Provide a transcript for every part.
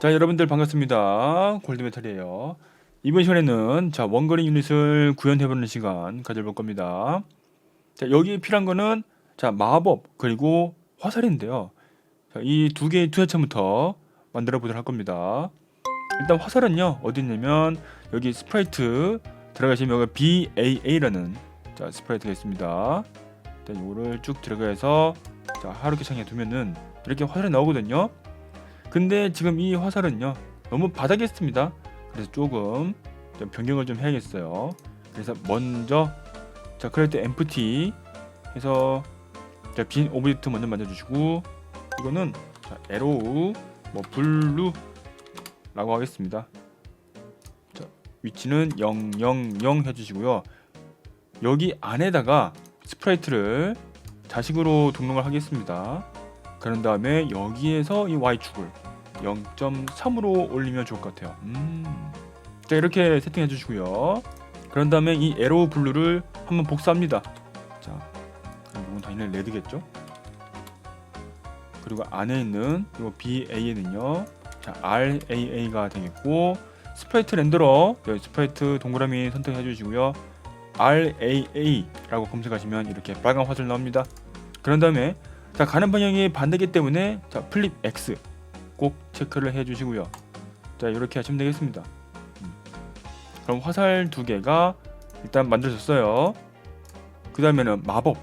자 여러분들 반갑습니다. 골드메탈이에요. 이번 시간에는 자 원거리 유닛을 구현해보는 시간 가져볼 겁니다. 자 여기 필요한 거는 자 마법 그리고 화살인데요. 이 두 개의 투자체부터 만들어 보도록 할 겁니다. 일단 화살은요 어디 있냐면 여기 스프라이트 들어가시면 여기 BAA라는 자 스프라이트가 있습니다. 일단 이거를 쭉 들어가서 자 하루키 창에 두면은 이렇게 화살이 나오거든요 근데 지금 이 화살은요 너무 바닥에 있습니다. 그래서 조금 좀 변경을 좀 해야겠어요. 그래서 먼저 자 그럴 때 empty 해서 자, 빈 오브젝트 먼저 만들어주시고 이거는 자, 에로우 뭐 블루 라고 하겠습니다. 자 위치는 000 해주시고요. 여기 안에다가 스프라이트를 자식으로 등록을 하겠습니다 그런 다음에 여기에서 이 y축을 0.3으로 올리면 좋을 것 같아요. 음. 자 이렇게 세팅해 주시고요. 그런 다음에 이 에로우 블루를 한번 복사합니다. 자, 이건 당연히 레드겠죠? 그리고 안에 있는 이 BA에는요, 자 RAA가 되겠고 스프라이트 렌더러 여기 스프라이트 동그라미 선택해 주시고요. RAA라고 검색하시면 이렇게 빨간 화살 나옵니다. 그런 다음에 자 가는 방향이 반대기 때문에 자 플립 X 꼭 체크를 해주시고요. 자 이렇게 하시면 되겠습니다. 음. 그럼 화살 두 개가 일단 만들어졌어요. 그 다음에는 마법.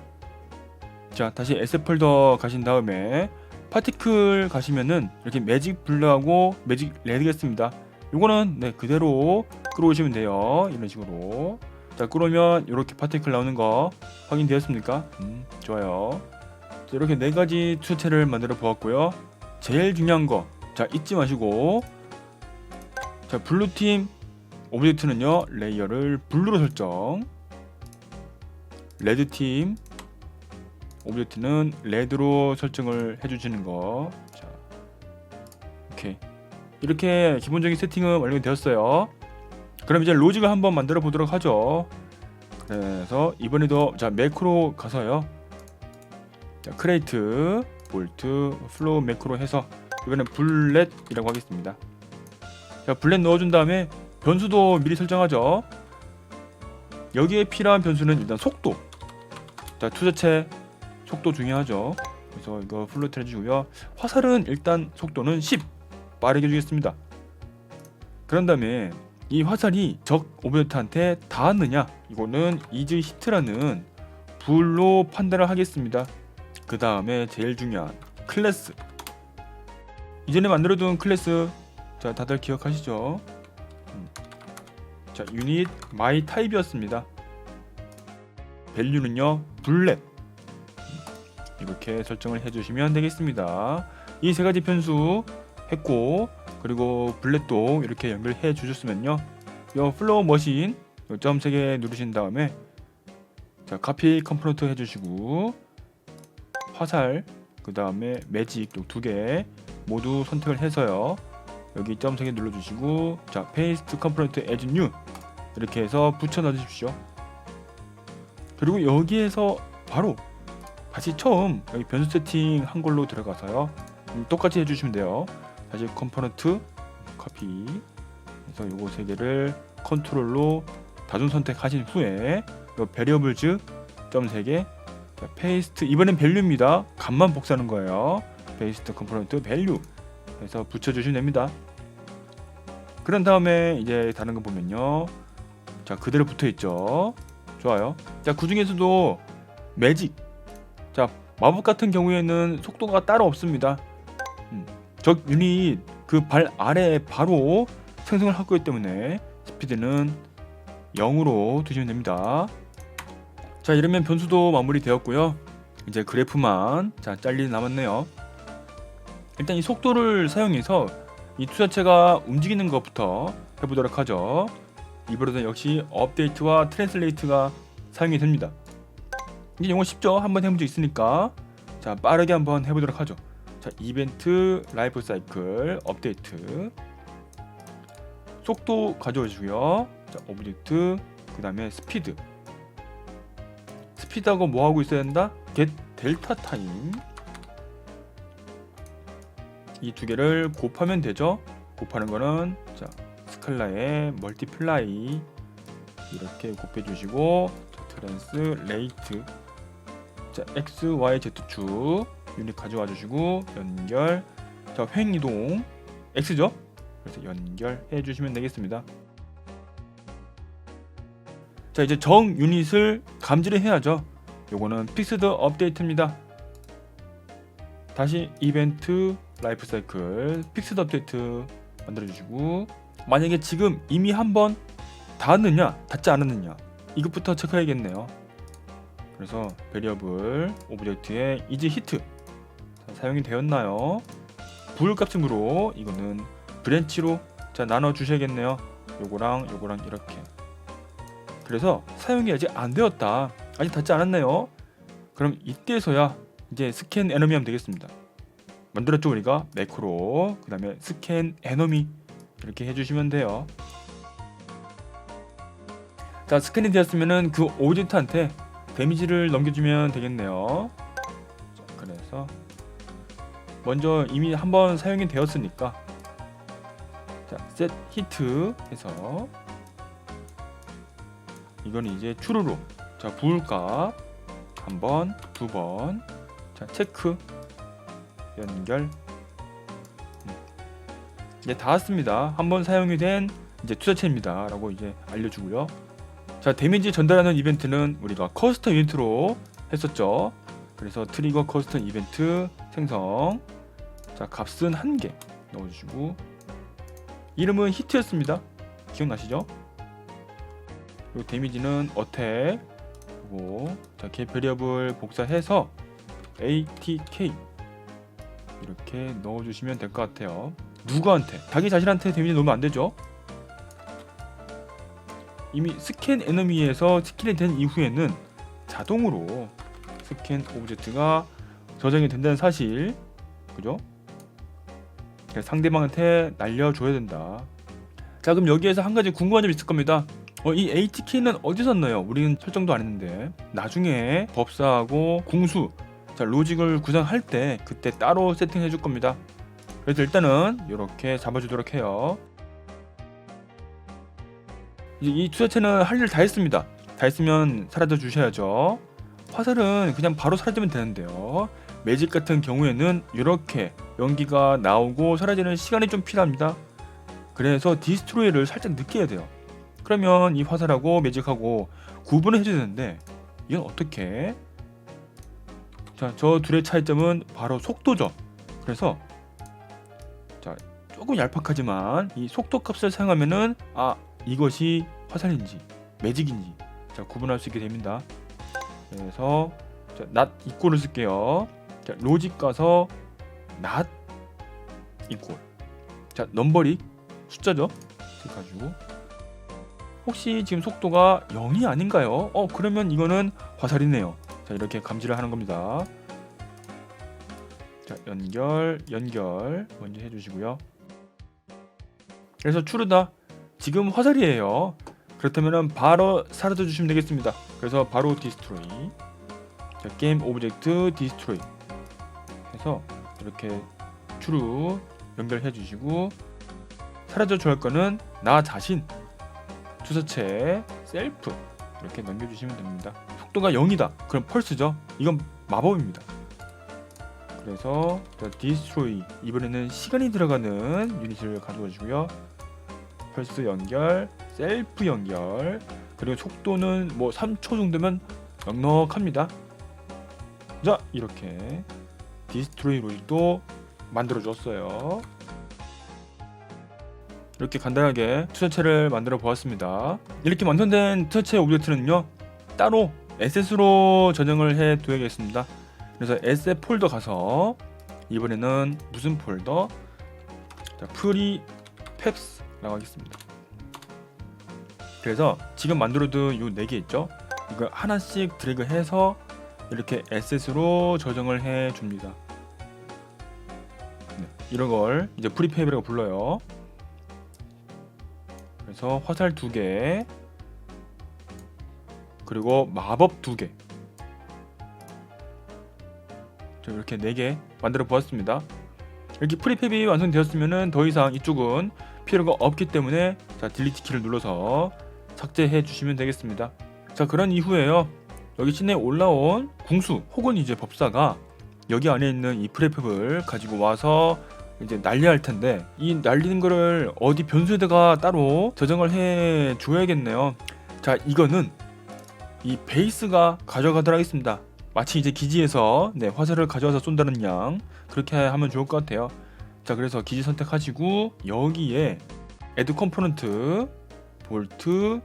자 다시 S 폴더 가신 다음에 파티클 가시면은 이렇게 매직 블루하고 매직 레드겠습니다. 요거는 네 그대로 끌어오시면 돼요. 이런 식으로. 자 끌어오면 이렇게 파티클 나오는 거 확인되었습니까? 음, 좋아요. 자, 이렇게 네 가지 투체를 만들어 보았고요. 제일 중요한 거, 자 잊지 마시고, 자 블루 팀 오브젝트는요 레이어를 블루로 설정, 레드 팀 오브젝트는 레드로 설정을 해주시는 거. 자, 오케이 이렇게 기본적인 세팅은 완료되었어요. 그럼 이제 로직을 한번 만들어 보도록 하죠. 그래서 이번에도 자 매크로 가서요. 자, 크레이트, 볼트, 플로우 매크로 해서 이번엔 블렛이라고 하겠습니다. 자, 블렛 넣어준 다음에 변수도 미리 설정하죠. 여기에 필요한 변수는 일단 속도. 자, 투자체 속도 중요하죠. 그래서 이거 플로트 해주고요. 화살은 일단 속도는 10 빠르게 주겠습니다. 그런 다음에 이 화살이 적 오브젝트한테 닿았느냐 이거는 이즈 히트라는 불로 판단을 하겠습니다. 그 다음에 제일 중요한 클래스 이전에 만들어둔 클래스 자 다들 기억하시죠? 음. 자 유닛 마이 타입이었습니다. 밸류는요 블렛 음. 이렇게 설정을 해주시면 되겠습니다. 이 세 가지 변수 했고 그리고 블렛도 이렇게 연결해 주셨으면요 이 플로우 머신 점 3개 누르신 다음에 자 카피 컴포넌트 해주시고 화살 그 다음에 매직 두 개 모두 선택을 해서요. 여기 점 3개 눌러주시고 자 페이스트 컴포넌트 as new 이렇게 해서 붙여 놔주십시오. 그리고 여기에서 바로 다시 처음 여기 변수 세팅 한 걸로 들어가서요. 음, 똑같이 해주시면 돼요. 다시 컴포넌트 커피 그래서 요거 세 개를 컨트롤로 다중 선택하신 후에 요 베리어블즈 점 3개 자, 페이스트 이번엔 밸류입니다. 값만 복사하는 거예요. 페이스트 컴포넌트 밸류 해서 붙여주시면 됩니다. 그런 다음에 이제 다른 거 보면요. 자 그대로 붙어 있죠. 좋아요. 자그 중에서도 매직. 자 마법 같은 경우에는 속도가 따로 없습니다. 음, 적 유닛 그 발 아래에 바로 생성을 하고 있기 때문에 스피드는 0으로 두시면 됩니다. 자 이러면 변수도 마무리 되었고요. 이제 그래프만 자 잘리 남았네요. 일단 이 속도를 사용해서 이 투자체가 움직이는 것부터 해보도록 하죠. 이번에도 역시 업데이트와 트랜슬레이트가 사용이 됩니다. 이제 영어 쉽죠? 한번 해본 적 있으니까. 자 빠르게 한번 해보도록 하죠. 자 이벤트 라이프 사이클 업데이트. 속도 가져와 주고요. 자 오브젝트 그 다음에 스피드 스피드하고 뭐 하고 있어야 된다? get 델타 타임 이 두 개를 곱하면 되죠. 곱하는 거는 자 스칼라의 멀티플라이 이렇게 곱해주시고 자, 트랜스 레이트 자 x, y, z 축 유닛 가져와 주시고 연결 자 횡이동 x죠? 그래서 연결해 주시면 되겠습니다. 자 이제 정 유닛을 감지를 해야죠. 요거는 픽스드 업데이트입니다. 다시 이벤트 라이프 사이클 픽스드 업데이트 만들어 주시고 만약에 지금 이미 한번 닿았느냐 닿지 않았느냐 이것부터 체크해야겠네요. 그래서 베리어블 오브젝트에 이지 히트 자, 사용이 되었나요? 불값으로 이거는 브랜치로 자 나눠 주셔야겠네요. 요거랑 요거랑 이렇게. 그래서 사용이 아직 안 되었다. 아직 닿지 않았네요. 그럼 이때서야 이제 스캔 에너미 하면 되겠습니다. 만들었죠 우리가 매크로 그 다음에 스캔 에너미 이렇게 해주시면 돼요. 자 스캔이 되었으면은 그 오브젝트한테 데미지를 넘겨주면 되겠네요. 자, 그래서 먼저 이미 한번 사용이 되었으니까 자셋 히트 해서 이건 이제 추루로 자 부울값 한 번, 두 번, 자 체크 연결 음. 이제 다 왔습니다. 한번 사용이 된 이제 투자체입니다 라고 이제 알려주고요. 자 데미지 전달하는 이벤트는 우리가 커스텀 이벤트로 했었죠. 그래서 트리거 커스텀 이벤트 생성 자 값은 한 개 넣어주시고 이름은 히트였습니다. 기억나시죠? 그리고 데미지는 어택 그리고 자 개별리업을 복사해서 ATK 이렇게 넣어주시면 될 것 같아요. 누구한테? 자기 자신한테 데미지 넣으면 안 되죠. 이미 스캔 에너미에서 스킬이 된 이후에는 자동으로 스캔 오브젝트가 저장이 된다는 사실, 그죠? 상대방한테 날려줘야 된다. 자, 그럼 여기에서 한 가지 궁금한 점이 있을 겁니다. 어, 이 ATK는 어디서 넣어요? 우리는 설정도 안 했는데 나중에 법사하고 궁수 자 로직을 구성할 때 그때 따로 세팅해 줄 겁니다. 그래서 일단은 이렇게 잡아주도록 해요. 이 투자체는 할 일 다 했습니다. 다 했으면 사라져 주셔야죠. 화살은 그냥 바로 사라지면 되는데요. 매직 같은 경우에는 이렇게 연기가 나오고 사라지는 시간이 좀 필요합니다. 그래서 디스트로이를 살짝 늦게 해야 돼요. 그러면 이 화살하고 매직하고 구분을 해줘야 되는데 이건 어떻게? 자, 저 둘의 차이점은 바로 속도죠. 그래서 자, 조금 얄팍하지만 이 속도 값을 사용하면은 아, 이것이 화살인지 매직인지 자, 구분할 수 있게 됩니다. 그래서 자, equal을 쓸게요. 자, 로직 가서 not equal. 자, 넘버리 숫자죠. 가지고 혹시 지금 속도가 0이 아닌가요? 어, 그러면 이거는 화살이네요. 자 이렇게 감지를 하는 겁니다. 자 연결 연결 먼저 해주시고요. 그래서 추르다 지금 화살이에요. 그렇다면 바로 사라져 주시면 되겠습니다. 그래서 바로 디스트로이 자 게임 오브젝트 디스트로이 해서 이렇게 추루 연결해 주시고 사라져 줄 거는 나 자신 투서체 셀프 이렇게 넘겨주시면 됩니다. 속도가 0이다. 그럼 펄스죠. 이건 마법입니다. 그래서 디스트로이 이번에는 시간이 들어가는 유닛을 가져와 주고요. 펄스 연결, 셀프 연결, 그리고 속도는 뭐 3초 정도면 넉넉합니다. 자 이렇게 디스트로이 로직도 만들어 줬어요. 이렇게 간단하게 투자체를 만들어 보았습니다. 이렇게 완성된 투자체 오브젝트는요 따로 에셋으로 저장을 해 둬야겠습니다. 그래서 에셋 폴더 가서 이번에는 무슨 폴더? 자, 프리 펩스라고 하겠습니다. 그래서 지금 만들어둔 요네개 있죠? 이거 하나씩 드래그해서 이렇게 에셋으로 저장을 해 줍니다. 네, 이런 걸 이제 프리페이브라고 불러요. 그래서 화살 두 개, 그리고 마법 두 개. 자, 이렇게 네 개 만들어 보았습니다. 이렇게 프리팹이 완성되었으면은 더 이상 이쪽은 필요가 없기 때문에 자 딜리트 키를 눌러서 삭제해 주시면 되겠습니다. 자 그런 이후에요 여기 시내에 올라온 궁수 혹은 이제 법사가 여기 안에 있는 이 프리팹을 가지고 와서 이제 날려야 할 텐데 이 날리는 거를 어디 변수에다가 따로 저장을 해 줘야겠네요. 자 이거는 이 베이스가 가져가도록 하겠습니다. 마치 이제 기지에서 네, 화살을 가져와서 쏜다는 양 그렇게 하면 좋을 것 같아요. 자 그래서 기지 선택하시고 여기에 애드 컴포넌트 볼트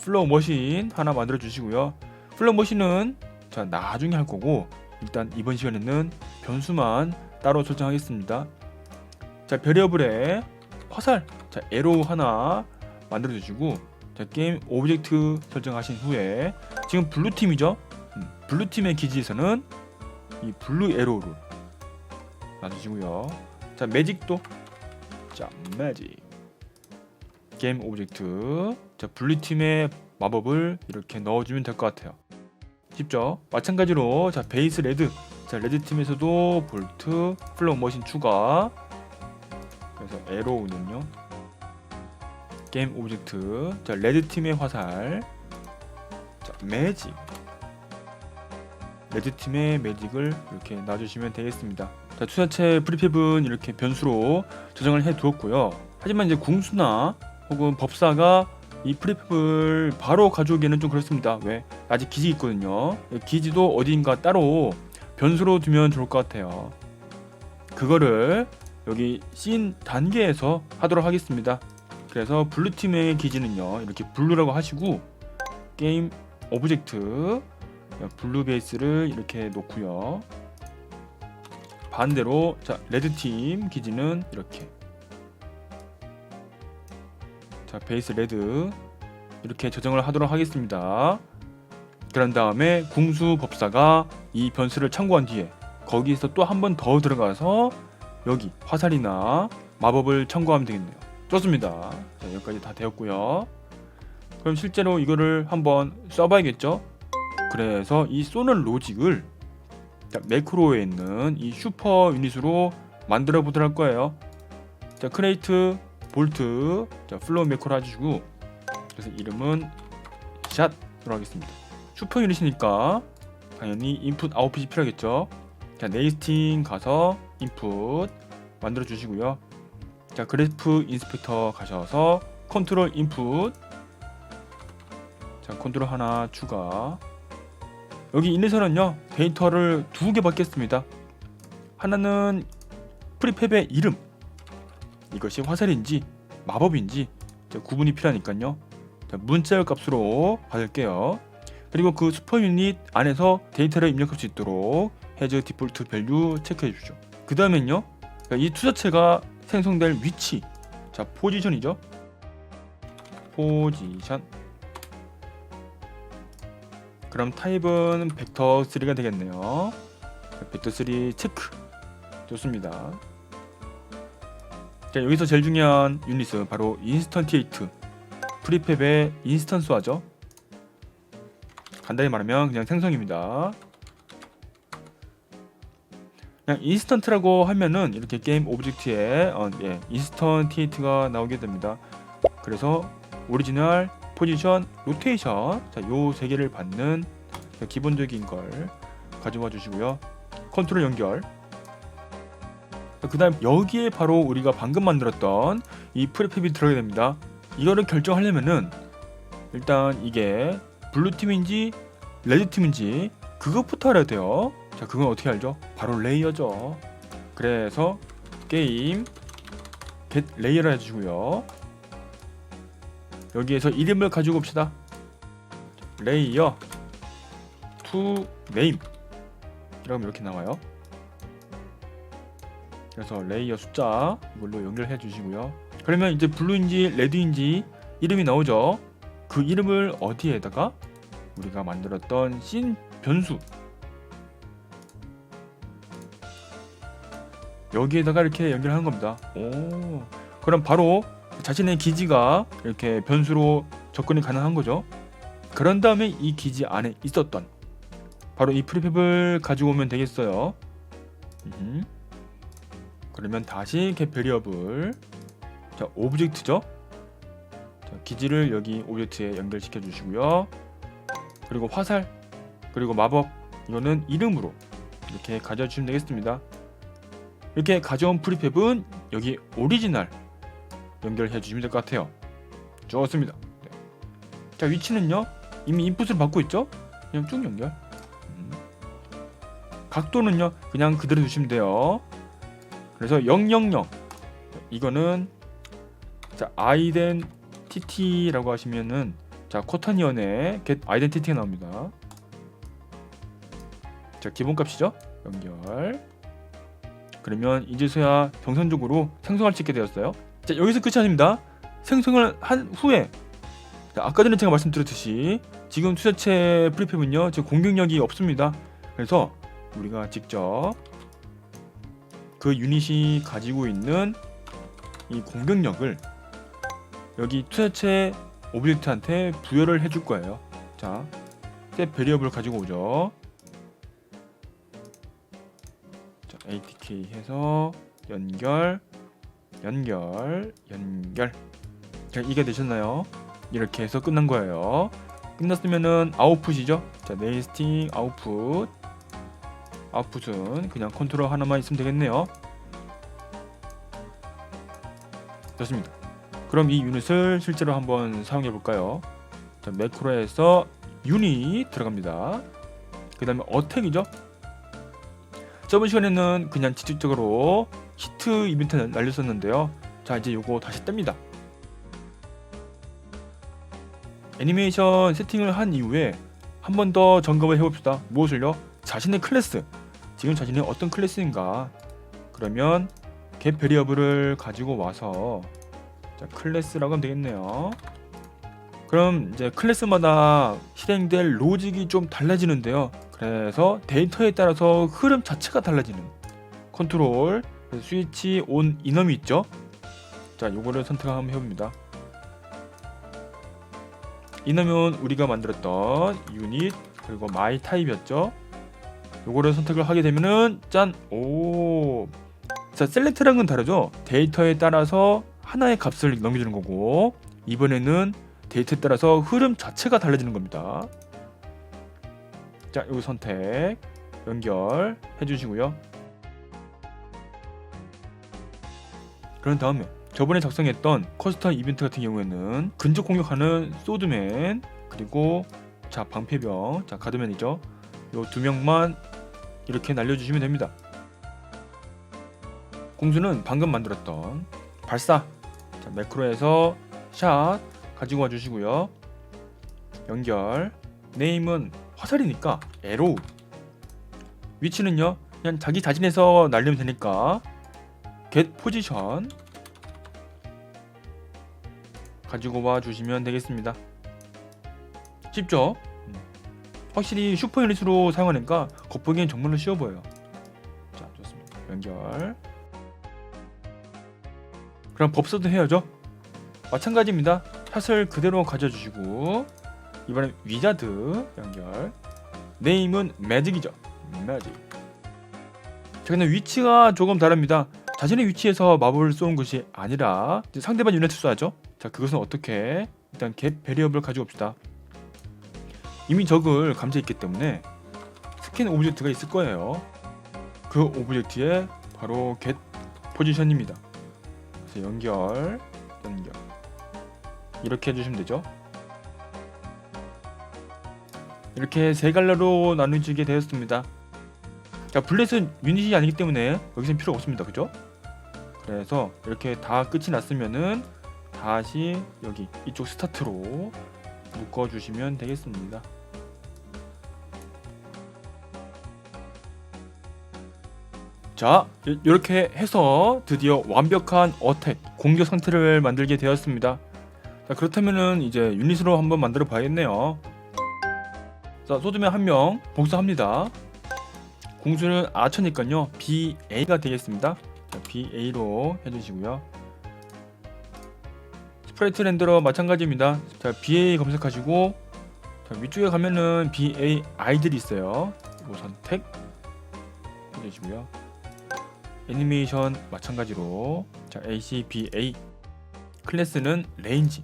플로우 머신 하나 만들어 주시고요. 플로우 머신은 자 나중에 할 거고 일단 이번 시간에는 변수만 따로 설정하겠습니다. 자 베리어블에 화살 자 에로우 하나 만들어 주시고 자 게임 오브젝트 설정하신 후에 지금 블루 팀이죠. 음, 블루 팀의 기지에서는 이 블루 에로우를 놔주시고요. 자 매직도 자 매직 게임 오브젝트 자 블루 팀의 마법을 이렇게 넣어주면 될 것 같아요. 쉽죠? 마찬가지로 자 베이스 레드 자 레드 팀에서도 볼트 플로우 머신 추가 그래서 에로우는요 게임 오브젝트 자 레드 팀의 화살 자 매직 레드 팀의 매직을 이렇게 놔주시면 되겠습니다. 자 투자체 프리팹은 이렇게 변수로 저장을 해 두었고요. 하지만 이제 궁수나 혹은 법사가 이 프리팹을 바로 가져오기에는 좀 그렇습니다. 왜? 아직 기지 있거든요. 기지도 어딘가 따로 변수로 두면 좋을 것 같아요. 그거를 여기 씬 단계에서 하도록 하겠습니다. 그래서 블루 팀의 기지는요 이렇게 블루라고 하시고 게임 오브젝트 블루 베이스를 이렇게 놓고요. 반대로 자 레드 팀 기지는 이렇게 자 베이스 레드 이렇게 저장을 하도록 하겠습니다. 그런 다음에 궁수 법사가 이 변수를 참고한 뒤에 거기서 또 한 번 더 들어가서 여기 화살이나 마법을 첨가하면 되겠네요. 좋습니다. 자, 여기까지 다 되었고요. 그럼 실제로 이거를 한번 써봐야겠죠? 그래서 이 쏘는 로직을 자, 매크로에 있는 이 슈퍼 유닛으로 만들어 보도록 할 거예요. 자, 크레이트, 볼트, 자, 플로우 매크로 해주시고 그래서 이름은 샷으로 하겠습니다. 슈퍼 유닛이니까 당연히 인풋 아웃풋이 필요하겠죠. 자, 네이스팅 가서 인풋 만들어 주시고요. 자, 그래프 인스펙터 가셔서 컨트롤 인풋 자, 컨트롤 하나 추가 여기 인에서는요 데이터를 두 개 받겠습니다. 하나는 프리팹의 이름 이것이 화살인지 마법인지 자, 구분이 필요하니까요. 자, 문자열 값으로 받을게요. 그리고 그 슈퍼 유닛 안에서 데이터를 입력할 수 있도록 해즈 디폴트 밸류 체크해 주죠. 그 다음엔요 이 투자체가 생성될 위치 자 포지션이죠. 포지션 그럼 타입은 벡터 3가 되겠네요. 벡터 3 체크. 좋습니다. 자, 여기서 제일 중요한 유닛은 바로 인스턴티에이트. 프리팹의 인스턴스화죠. 간단히 말하면 그냥 생성입니다. 그냥 인스턴트라고 하면은 이렇게 게임 오브젝트에 어, 예, 인스턴티에이트가 나오게 됩니다. 그래서 오리지널 포지션, 로테이션 자, 요세 개를 받는 기본적인 걸 가져와 주시고요. 컨트롤 연결. 그 다음 여기에 바로 우리가 방금 만들었던 이 프리팹이 들어가게 됩니다. 이거를 결정하려면은 일단 이게 블루 팀인지 레드 팀인지 그것부터 알아야 돼요. 자, 그건 어떻게 알죠? 바로 레이어죠. 그래서 게임 get 레이어를 해주시고요. 여기에서 이름을 가지고 옵시다. 레이어 to name 이러면 이렇게 나와요. 그래서 레이어 숫자 이걸로 연결해 주시고요. 그러면 이제 블루인지 레드인지 이름이 나오죠. 그 이름을 어디에다가 우리가 만들었던 씬 변수 여기에다가 이렇게 연결하는 겁니다. 오, 그럼 바로 자신의 기지가 이렇게 변수로 접근이 가능한 거죠. 그런 다음에 이 기지 안에 있었던 바로 이 프리팹을 가지고 오면 되겠어요. 음. 그러면 다시 겟 베리어블 자 오브젝트죠 자, 기지를 여기 오브젝트에 연결시켜 주시고요 그리고 화살 그리고 마법 이거는 이름으로 이렇게 가져주시면 되겠습니다 이렇게 가져온 프리팹은 여기 오리지널 연결해 주시면 될 것 같아요. 좋습니다. 네. 자 위치는요? 이미 인풋을 받고 있죠? 그냥 쭉 연결. 음. 각도는요? 그냥 그대로 두시면 돼요. 그래서 000 이거는 자 아이덴티티라고 하시면은 자 코터니언의 get 아이덴티티가 나옵니다. 자 기본값이죠? 연결 그러면 이제서야 정상적으로 생성할 수 있게 되었어요 자 여기서 끝이 아닙니다 생성을 한 후에 자, 아까 전에 제가 말씀드렸듯이 지금 투자체 프리팹은요 지금 공격력이 없습니다 그래서 우리가 직접 그 유닛이 가지고 있는 이 공격력을 여기 투자체 오브젝트한테 부여를 해줄 거예요. 자, set 베리어블 가지고 오죠. ATK 해서 연결, 연결, 연결. 자, 이게 되셨나요? 이렇게 해서 끝난 거예요. 끝났으면은 아웃풋이죠. 자, 네이스팅 아웃풋. 아웃풋은 그냥 컨트롤 하나만 있으면 되겠네요. 좋습니다. 그럼 이 유닛을 실제로 한번 사용해 볼까요? 자, 매크로에서 유닛 들어갑니다. 그 다음에 어택이죠. 저번 시간에는 그냥 직접적으로 히트 이벤트 날렸었는데요. 자 이제 요거 다시 뗍니다. 애니메이션 세팅을 한 이후에 한 번 더 점검을 해봅시다. 무엇을요? 자신의 클래스. 지금 자신이 어떤 클래스인가. 그러면 겟 베리어블을 가지고 와서 자, 클래스라고 하면 되겠네요. 그럼 이제 클래스마다 실행될 로직이 좀 달라지는데요. 그래서 데이터에 따라서 흐름 자체가 달라지는 컨트롤 스위치 온 이넘이 있죠. 자, 요거를 선택 한번 해봅니다. 이넘은 우리가 만들었던 유닛 그리고 마이 타입이었죠. 요거를 선택을 하게 되면은 짠! 오. 자, 셀렉트랑은 다르죠. 데이터에 따라서 하나의 값을 넘겨주는 거고 이번에는 데이터에 따라서 흐름 자체가 달라지는 겁니다. 자, 여기 선택 연결 해주시고요. 그런 다음에 저번에 작성했던 커스텀 이벤트 같은 경우에는 근접 공격하는 소드맨 그리고 자 방패병 자 가드맨이죠. 요 두 명만 이렇게 날려주시면 됩니다. 공수는 방금 만들었던 발사 자, 매크로에서 샷 가지고 와주시고요. 연결 네임은 화살이니까 에로우 위치는요 그냥 자기 자진해서 날리면 되니까 get 포지션 가지고 와 주시면 되겠습니다. 쉽죠? 음. 확실히 슈퍼 유닛으로 사용하니까 겉보기엔 정말로 쉬워 보여요. 자 좋습니다. 연결 그럼 법서도 해야죠. 마찬가지입니다. 샷을 그대로 가져주시고 이번엔 위자드 연결 네임은 매직이죠. 매직 자 근데 위치가 조금 다릅니다. 자신의 위치에서 마법을 쏘는 것이 아니라 상대방 유닛을 쏴야죠. 자 그것은 어떻게 일단 get 베리어블 가지고 옵시다. 이미 적을 감지했기 때문에 스캔 오브젝트가 있을 거예요. 그 오브젝트에 바로 get 포지션입니다. 그래서 연결, 연결 이렇게 해주시면 되죠. 이렇게 세 갈래로 나누어지게 되었습니다. 자, 블렛은 유닛이 아니기 때문에 여기서는 필요 없습니다. 그죠? 그래서 이렇게 다 끝이 났으면은 다시 여기 이쪽 스타트로 묶어 주시면 되겠습니다. 자, 이- 이렇게 해서 드디어 완벽한 어택 공격 상태를 만들게 되었습니다. 자, 그렇다면은 이제 유닛으로 한번 만들어 봐야겠네요. 자, 소드맨 한명 복사합니다. 공수는 아처니까요. BA가 되겠습니다. 자, BA로 해주시고요. 스프레이트 렌더러 마찬가지입니다. 자, BA 검색하시고 자, 위쪽에 가면은 BA 아이들이 있어요. 이거 선택 해주시고요. 애니메이션 마찬가지로 자 ACBA 클래스는 레인지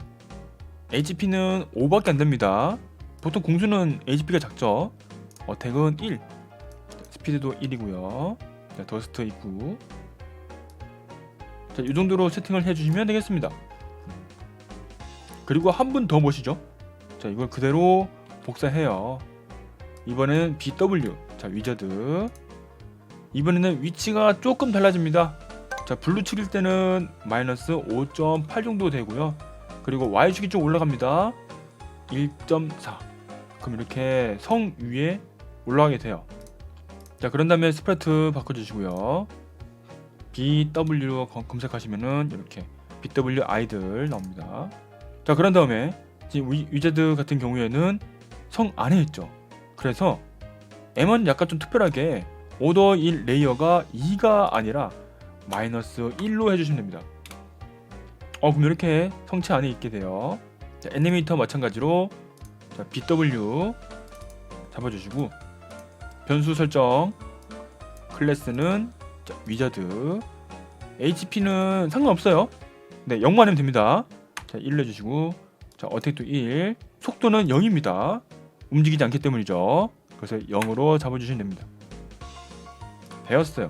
HP는 5밖에 안 됩니다. 보통 공수는 HP가 작죠. 어택은 1, 스피드도 1이고요. 자, 더스트 있고. 자, 이 정도로 세팅을 해주시면 되겠습니다. 그리고 한 분더 보시죠. 자, 이걸 그대로 복사해요. 이번에는 BW. 자, 위저드. 이번에는 위치가 조금 달라집니다. 자, 블루축일 때는 마이너스 5.8 정도 되고요. 그리고 Y축이 좀 올라갑니다. 1.4. 그럼 이렇게 성 위에 올라가게 돼요. 자, 그런 다음에 스프레트 바꿔주시고요. BW로 검- 검색하시면은 이렇게 BW 아이들 나옵니다. 자, 그런 다음에 위제드 같은 경우에는 성 안에 있죠. 그래서 M은 약간 좀 특별하게 오더 1 레이어가 2가 아니라 마이너스 1로 해주시면 됩니다. 어 그럼 이렇게 성체 안에 있게 돼요. 자, 애니메이터 마찬가지로 자, BW 잡아주시고 변수 설정 클래스는 자, 위자드 HP는 상관없어요. 네 0만 하면 됩니다. 자 1로 해주시고 자 어택도 1 속도는 0입니다. 움직이지 않기 때문이죠. 그래서 0으로 잡아주시면 됩니다. 되었어요.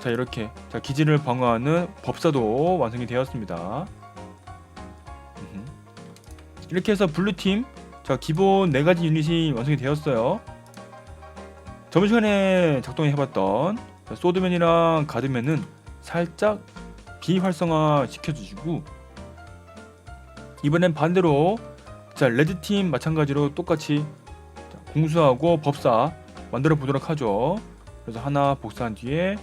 자 이렇게 자 기지를 방어하는 법사도 완성이 되었습니다. 이렇게 해서 블루팀 자 기본 네 가지 유닛이 완성이 되었어요. 저번 시간에 작동해 봤던 자, 소드맨이랑 가드맨은 살짝 비활성화 시켜주시고 이번엔 반대로 자 레드팀 마찬가지로 똑같이 자, 공수하고 법사 만들어 보도록 하죠. 그래서 하나 복사한 뒤에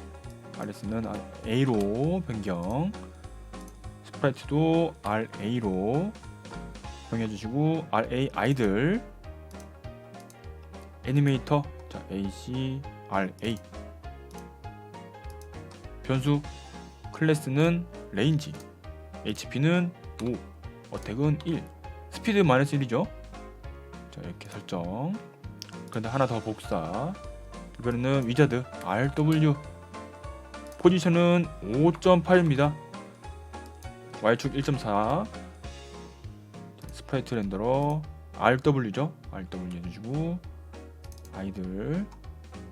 RS는 A로 변경 스프라이트도 RA로 변경해주시고 RA 아이들. 애니메이터. 자 AC RA 변수. 클래스는 레인지. HP는 5 어택은 1 스피드 마이너스 1이죠? 자 이렇게 설정. 그런데 하나 더 복사 이번에는 위자드 RW 포지션은 5.8입니다. Y축 1.4 스프라이트 렌더러 RW죠. RW 해주시고 아이들.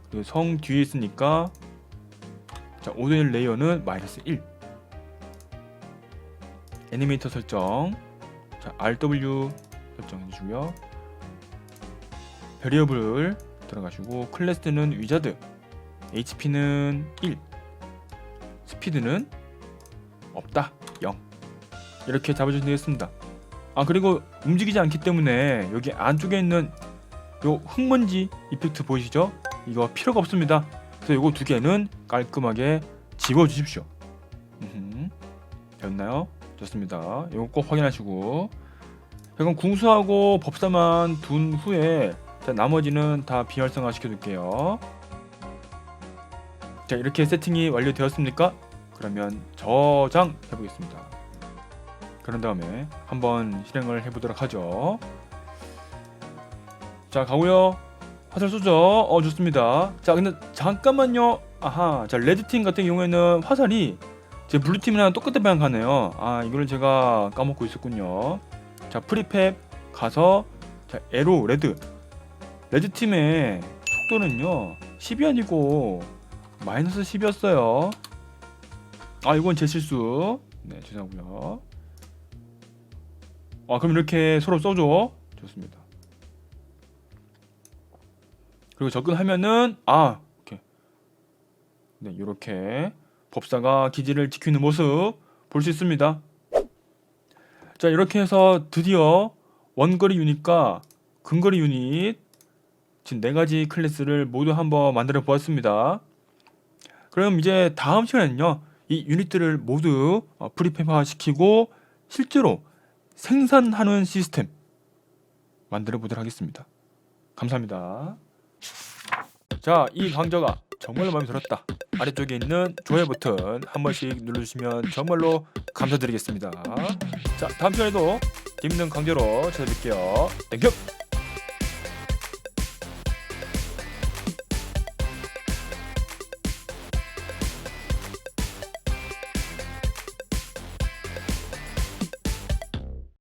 그리고 성 뒤에 있으니까 자 5대1 레이어는 마이너스 1 애니메이터 설정. 자 RW 설정해 주시고요. 베리어블 들어가시고 클래스는 위자드 HP는 1 스피드는 없다 0 이렇게 잡아주시면 되겠습니다 아 그리고 움직이지 않기 때문에 여기 안쪽에 있는 요 흙먼지 이펙트 보이시죠 이거 필요가 없습니다 그래서 요거 두 개는 깔끔하게 지워 주십시오. 됐나요 좋습니다 이거 꼭 확인하시고 그럼 궁수하고 법사만 둔 후에 자, 나머지는 다 비활성화 시켜둘게요. 자 이렇게 세팅이 완료되었습니까? 그러면 저장 해보겠습니다. 그런 다음에 한번 실행을 해보도록 하죠. 자 가고요. 화살 쏘죠. 어 좋습니다. 자 근데 잠깐만요. 아하. 자 레드팀 같은 경우에는 화살이 제 블루팀이랑 똑같은 방향 가네요. 아 이거를 제가 까먹고 있었군요. 자 프리팹 가서 자 에로 레드 레드 팀의 속도는요 10이 아니고 마이너스 10이었어요. 아 이건 제 실수. 네 죄송하고요. 아 그럼 이렇게 서로 써줘. 좋습니다. 그리고 접근하면은 아 이렇게 네 이렇게 법사가 기지를 지키는 모습 볼 수 있습니다. 자 이렇게 해서 드디어 원거리 유닛과 근거리 유닛 지금 네 가지 클래스를 모두 한번 만들어 보았습니다. 그럼 이제 다음 시간에는요, 이 유닛들을 모두 어, 프리팹화 시키고 실제로 생산하는 시스템 만들어 보도록 하겠습니다. 감사합니다. 자, 이 강좌가 정말로 마음에 들었다. 아래쪽에 있는 좋아요 버튼 한 번씩 눌러주시면 정말로 감사드리겠습니다. 자, 다음 시간에도 재밌는 강좌로 찾아뵐게요. 땡큐!